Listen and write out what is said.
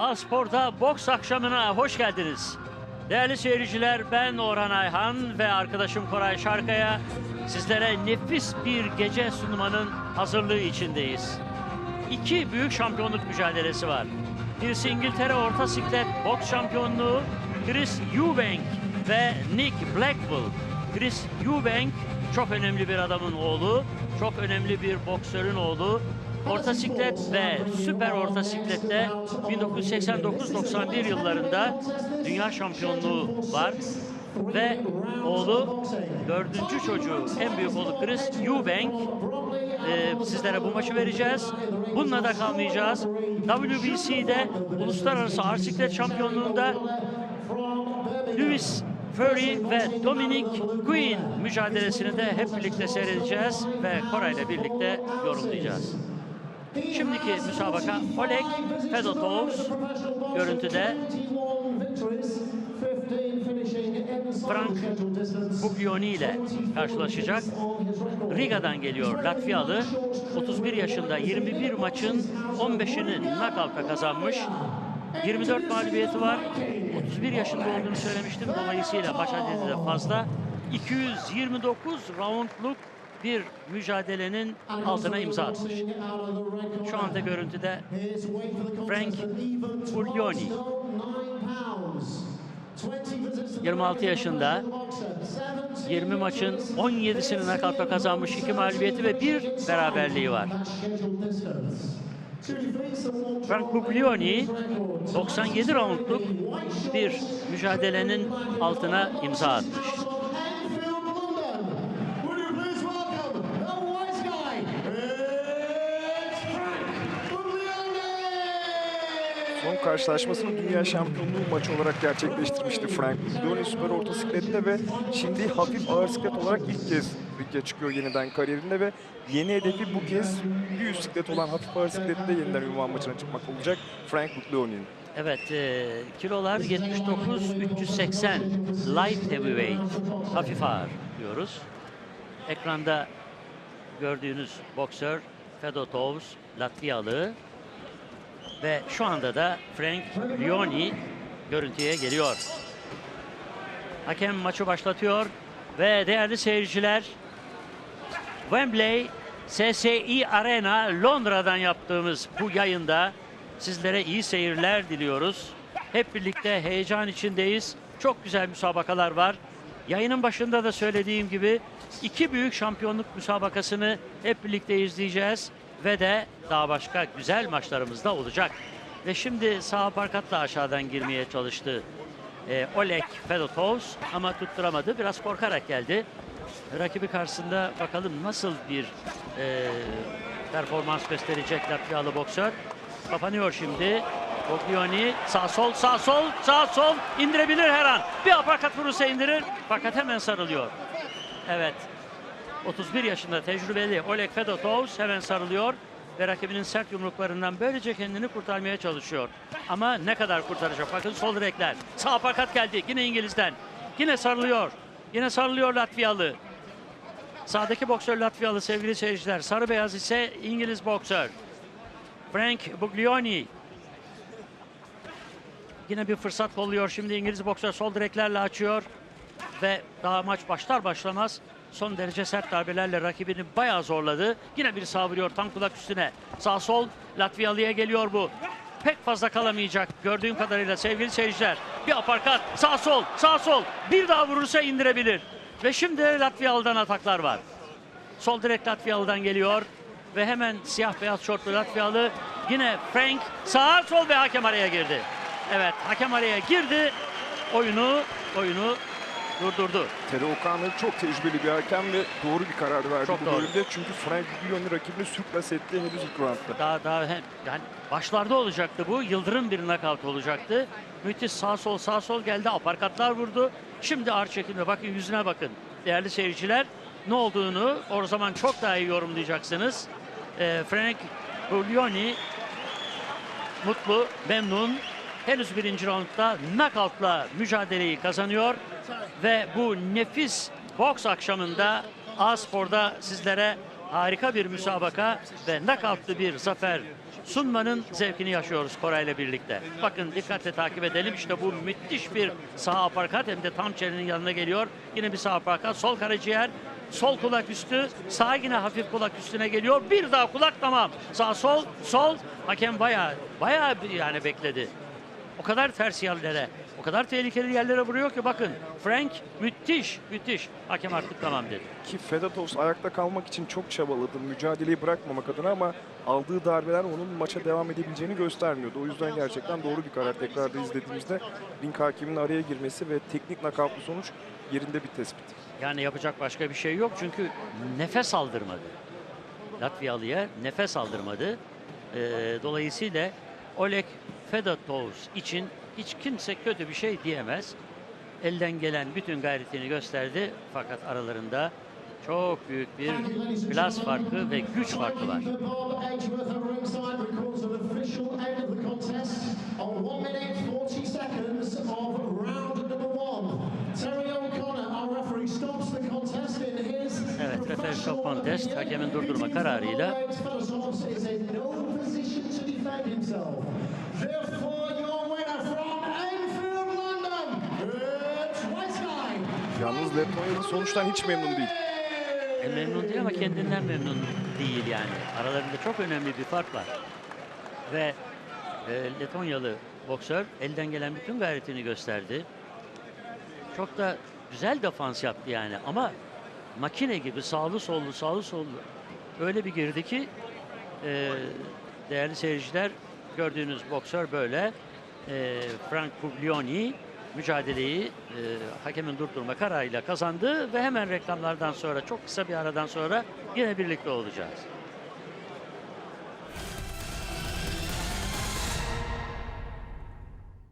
A-Spor'da boks akşamına hoş geldiniz. Değerli seyirciler ben Orhan Ayhan ve arkadaşım Koray Şarkaya sizlere nefis bir gece sunmanın hazırlığı içindeyiz. İki büyük şampiyonluk mücadelesi var. Birisi İngiltere Orta Siklet Boks Şampiyonluğu Chris Eubank ve Nick Blackwell. Chris Eubank çok önemli bir adamın oğlu, çok önemli bir boksörün oğlu. Orta siklet ve süper orta siklette 1989-91 yıllarında dünya şampiyonluğu var. Ve oğlu dördüncü çocuğu en büyük oğlu Chris Eubank ee, sizlere bu maçı vereceğiz. Bununla da kalmayacağız. WBC'de Uluslararası Ağır Siklet Şampiyonluğu'nda Louis Fury ve Dominic Quinn mücadelesini de hep birlikte seyredeceğiz ve Koray'la birlikte yorumlayacağız. Şimdiki müsabaka Oleg Fedotov görüntüde Frank Buglioni ile karşılaşacak. Riga'dan geliyor Latviyalı. 31 yaşında 21 maçın 15'ini knockout'a kazanmış. 24 mağlubiyeti var. 31 yaşında olduğunu söylemiştim. Dolayısıyla baş adedi de fazla. 229 roundluk bir mücadelenin altına imza atmış. Şu anda görüntüde Frank Buglioni. 26 yaşında. 20 maçın 17'sini nakavta kazanmış, 2 mağlubiyeti ve bir beraberliği var. Frank Buglioni 97 roundluk bir mücadelenin altına imza atmış. Son karşılaşmasını dünya şampiyonluğu maçı olarak gerçekleştirmişti Frank Buglioni süper orta siklette ve şimdi hafif ağır siklet olarak ilk kez ringe çıkıyor yeniden kariyerinde ve yeni hedefi bu kez bir üst siklet olan hafif ağır siklette yeniden ünvan maçına çıkmak olacak Frank Buglioni'nin. Evet, e, kilolar 79-380 light heavyweight, hafif ağır diyoruz. Ekranda gördüğünüz boksör Fedotovs, Latviyalı ve şu anda da Frank Lioni görüntüye geliyor. Hakem maçı başlatıyor ve değerli seyirciler Wembley SSI Arena Londra'dan yaptığımız bu yayında sizlere iyi seyirler diliyoruz. Hep birlikte heyecan içindeyiz. Çok güzel müsabakalar var. Yayının başında da söylediğim gibi iki büyük şampiyonluk müsabakasını hep birlikte izleyeceğiz ve de daha başka güzel maçlarımız da olacak. Ve şimdi sağ parkatla aşağıdan girmeye çalıştı e, Oleg Fedotovs ama tutturamadı. Biraz korkarak geldi. Rakibi karşısında bakalım nasıl bir e, performans gösterecek Latviyalı boksör. Kapanıyor şimdi. Boglioni sağ sol sağ sol sağ sol indirebilir her an. Bir apakat vurursa indirir fakat hemen sarılıyor. Evet 31 yaşında tecrübeli Oleg Fedotovs hemen sarılıyor ve rakibinin sert yumruklarından böylece kendini kurtarmaya çalışıyor. Ama ne kadar kurtaracak? Bakın sol direkler. Sağ apakat geldi yine İngiliz'den. Yine sarılıyor. Yine sarılıyor Latviyalı. Sağdaki boksör Latviyalı sevgili seyirciler. Sarı beyaz ise İngiliz boksör. Frank Buglioni. Yine bir fırsat kolluyor. Şimdi İngiliz boksör sol direklerle açıyor. Ve daha maç başlar başlamaz son derece sert darbelerle rakibini bayağı zorladı. Yine bir sağ tam kulak üstüne. Sağ sol Latviyalı'ya geliyor bu. Pek fazla kalamayacak gördüğüm kadarıyla sevgili seyirciler. Bir aparkat sağ sol sağ sol bir daha vurursa indirebilir. Ve şimdi Latviyalı'dan ataklar var. Sol direkt Latviyalı'dan geliyor. Ve hemen siyah beyaz şortlu Latviyalı yine Frank sağ sol ve hakem araya girdi. Evet hakem araya girdi. Oyunu oyunu durdurdu. Tere O'Connor çok tecrübeli bir hakem ve doğru bir karar verdi Çok bu doğru. bölümde. Çünkü Frank Buglioni rakibini sürklas etti henüz ilk roundda. Daha daha hem yani başlarda olacaktı bu. Yıldırım bir knockout olacaktı. Müthiş sağ sol sağ sol geldi. Aparkatlar vurdu. Şimdi ağır çekilme. Bakın yüzüne bakın. Değerli seyirciler ne olduğunu o zaman çok daha iyi yorumlayacaksınız. Ee, Frank Buglioni mutlu, memnun. Henüz birinci roundda knockoutla mücadeleyi kazanıyor. Ve bu nefis boks akşamında A-Spor'da sizlere harika bir müsabaka ve knockoutlı bir zafer sunmanın zevkini yaşıyoruz Koray ile birlikte. Bakın dikkatle takip edelim. İşte bu müthiş bir sağ aparkat hem de tam çenenin yanına geliyor. Yine bir sağ aparkat. Sol karaciğer. Sol kulak üstü. Sağ yine hafif kulak üstüne geliyor. Bir daha kulak tamam. Sağ sol sol. Hakem bayağı bayağı yani bekledi. O kadar ters yerlere, o kadar tehlikeli yerlere vuruyor ki bakın. Frank müthiş, müthiş. Hakem artık tamam dedi. Ki Fedatos ayakta kalmak için çok çabaladı. Mücadeleyi bırakmamak adına ama aldığı darbeler onun maça devam edebileceğini göstermiyordu. O yüzden gerçekten doğru bir karar. Tekrarda izlediğimizde ring hakiminin araya girmesi ve teknik nakavtlı sonuç yerinde bir tespit. Yani yapacak başka bir şey yok çünkü nefes aldırmadı. Latviyalı'ya nefes aldırmadı. Ee, dolayısıyla Oleg Fedotovs için hiç kimse kötü bir şey diyemez. Elden gelen bütün gayretini gösterdi fakat aralarında çok büyük bir klas farkı ve güç farkı var. Winner from Enfield, London, it's Weisslein. Yalnız Letonya'da sonuçtan hiç memnun değil. E, memnun değil ama kendinden memnun değil yani. Aralarında çok önemli bir fark var. Ve e, Letonyalı boksör elden gelen bütün gayretini gösterdi. Çok da güzel defans yaptı yani ama makine gibi sağlı sollu sağlı sollu öyle bir girdi ki e, değerli seyirciler gördüğünüz boksör böyle e, Frank Puglioni mücadeleyi e, hakemin durdurma kararıyla kazandı ve hemen reklamlardan sonra çok kısa bir aradan sonra yine birlikte olacağız.